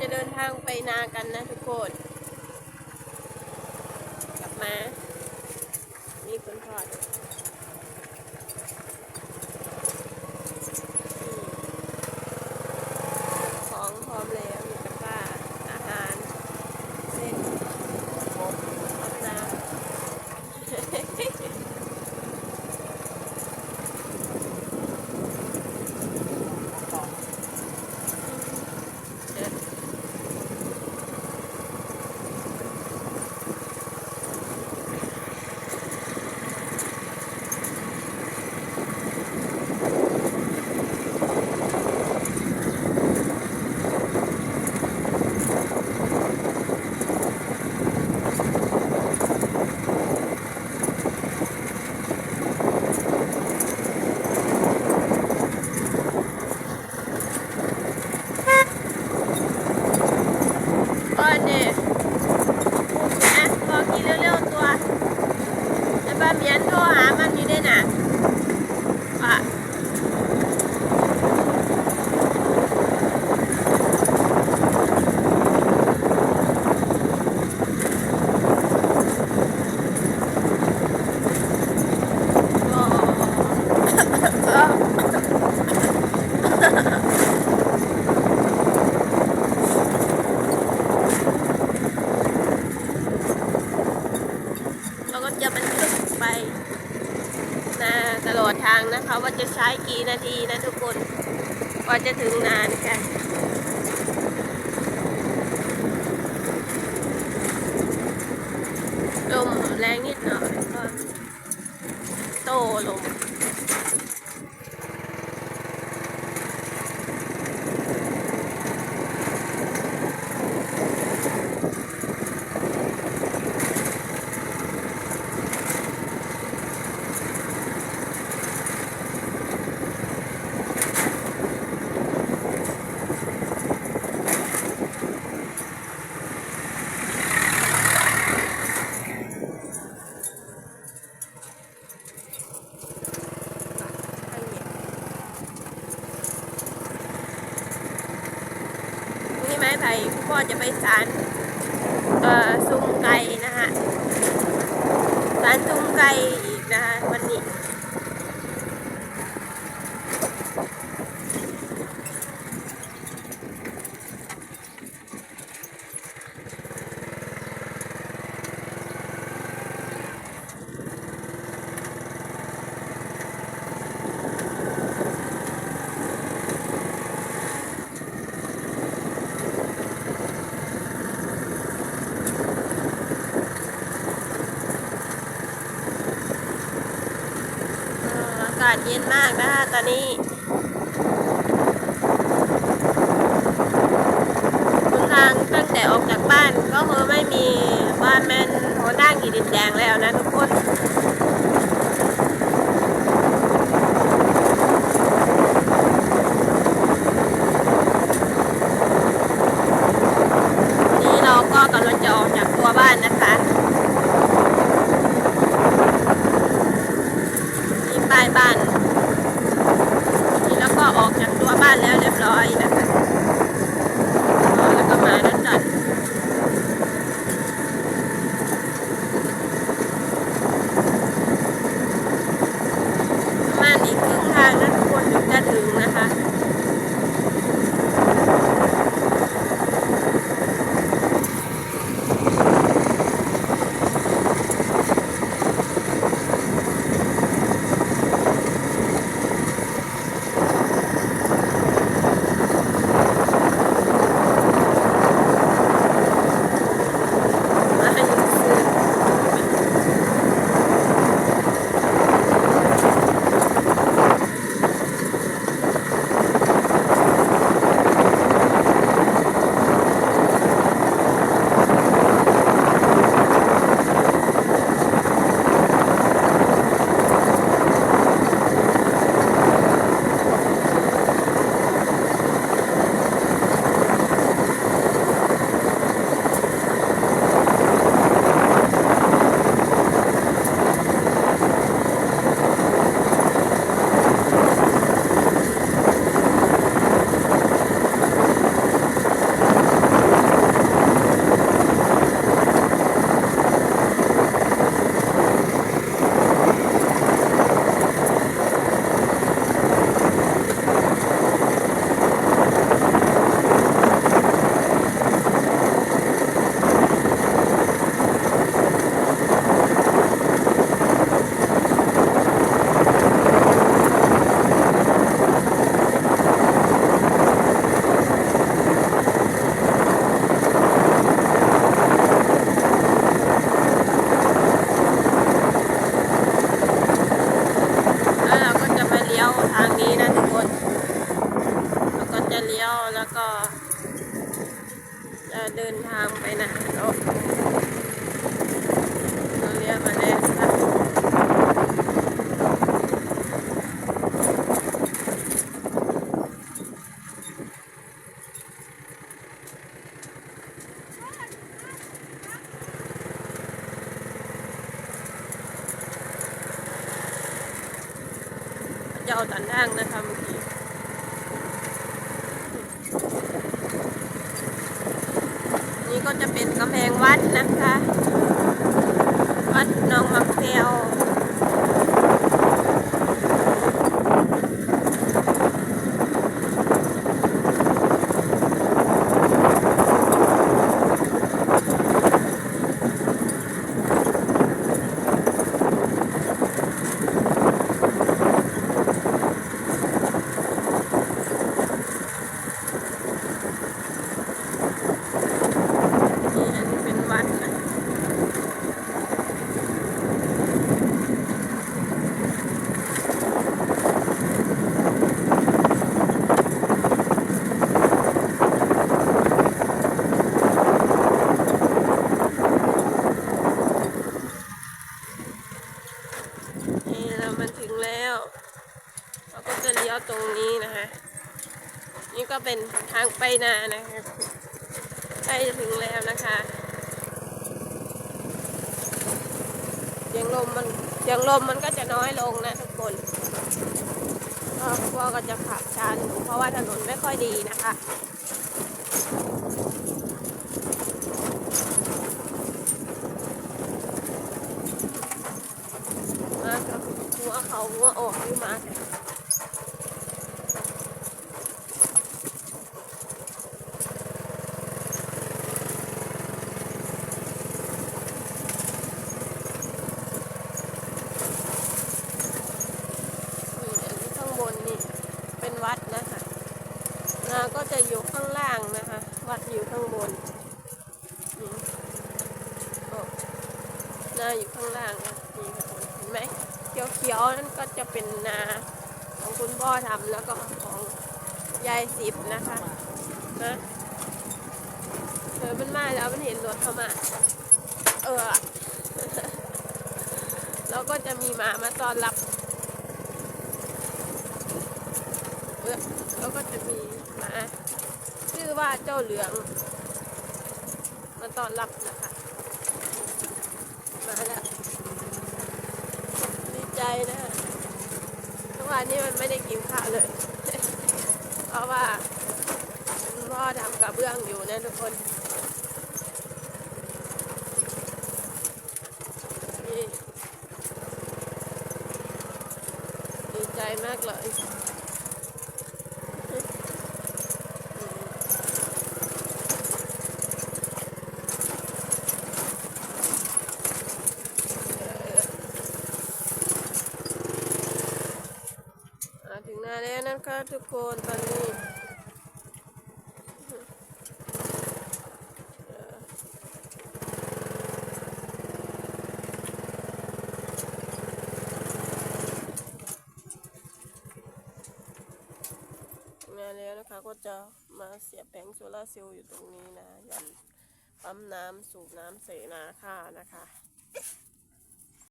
จะเดินทางไปนากันนะทุกคน กลับมานี่คนทอดอืมของพร้อมแล้วมีตะกร้าอาหาร เส้นครบครบน้ำเดิน ก็เนี่ยนะพอกินเร็วๆตัวแล้วป้าเมียนโทรหามันอยู่ด้วยนะว่าเราก็จะบันทึกไปนะตลอดทาง นะคะว่าจะใช้กี่นาทีนะทุกคนกว่าจะถึงนานค่ะลมแรงนิดหน่อยก็โตลม นี่ ไข่พ่อจะไปสารซุ้มไก่นะฮะสารซุ้มไก่อีกนะคะวันนี้ เอ่ออากาศเย็นมากนะคะตอนนี้คุณทางตั้งแต่ออกจากบ้านก็คือไม่มีบ้านแมนหัวด้างกี่ดินแดงแล้วนะทุกคน แล้วก็จะเดินทางไปไหนเราเราเรียกมาแล้วค่ะเจ้าตันทางนะคะเมื่อกี้ นี่ก็จะเป็นกำ แพงวัดนะคะ วัดหนองมักแพวนี่อันนี้เป็นวัดนะ นี่เรามันถึงแล้ว เราก็จะเลี้ยวตรงนี้นะคะ นี่ก็เป็นทางไปนานะคะใกล้จะถึงแล้วนะคะเสียงลมมันเสียงลมมันก็จะน้อยลงนะทุกคนพวกก็จะขับช้าอยู่เพราะว่าถนนไม่ค่อยดีนะคะมากับหัวเขาหัวออกนี่มากันนี่อันนี้ข้างบนนี่เป็นวัดนะคะ นาก็จะอยู่ข้างล่างนะคะ วัดอยู่ข้างบนนาอยู่ข้างล่างนะนี่ค่ะเห็นไหมเขียวๆนั่นก็จะเป็นนาของคุณพ่อทำแล้วก็ของยายสิบนะคะนะเออมันมาแล้วมันเห็นรถเข้ามา เออ แล้วก็จะมีหมามาต้อนรับเออแล้วก็จะมีหมาชื่อว่า เจ้าเหลืองมาต้อนรับนะคะ มาแล้วดีใจนะทุกวันนี้มันไม่ได้กินข้าวเลย เพราะว่าพ่อทำกระเบื้องอยู่นะทุกคนดีใจมากเลยอ่าถึงหนาแล้วนะคะ ทุกคนตอนนี้มาแล้วนะคะก็จะมาเสียบแผงโซลาร์เซลล์อยู่ตรงนี้นะ ยันปั๊มน้ำสูบน้ำเสนาค่านะคะ